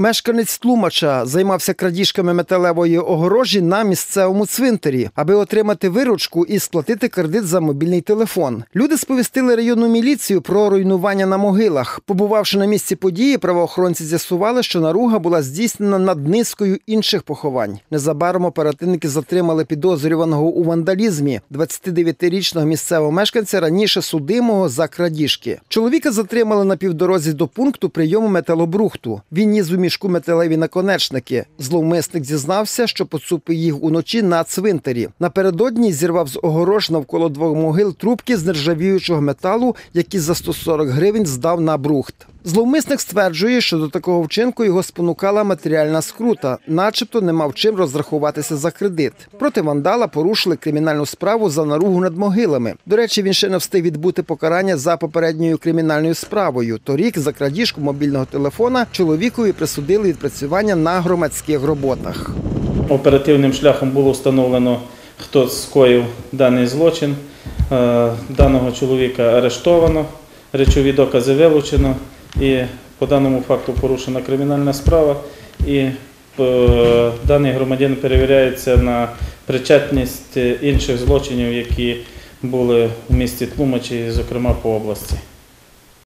Мешканець Тлумача займався крадіжками металевої огорожі на місцевому цвинтарі, аби отримати виручку і сплатити кредит за мобільний телефон. Люди сповістили районну міліцію про руйнування на могилах. Побувавши на місці події, правоохоронці з'ясували, що наруга була здійснена над низкою інших поховань. Незабаром оперативники затримали підозрюваного у вандалізмі 29-річного місцевого мешканця раніше судимого за крадіжки. Чоловіка затримали на півдорозі до пункту прийому металобрухту. Він у мішку металеві наконечники. Зловмисник зізнався, що поцупив їх уночі на цвинтарі. Напередодні зірвав з огорож навколо двох могил трубки з нержавіючого металу, які за 140 гривень здав на брухт. Зловмисник стверджує, що до такого вчинку його спонукала матеріальна скрута, начебто не мав чим розрахуватися за кредит. Проти вандала порушили кримінальну справу за наругу над могилами. До речі, він ще не встиг відбути покарання за попередньою кримінальною справою. Торік за крадіжку мобільного телефона чоловікові присудили відпрацювання на громадських роботах. Оперативним шляхом було встановлено, хто скоїв даний злочин. Е, Даного чоловіка арештовано, речові докази вилучено і по даному факту порушена кримінальна справа. І е, даний громадян перевіряється на причетність інших злочинів, які були в місті Тлумачі, зокрема по області.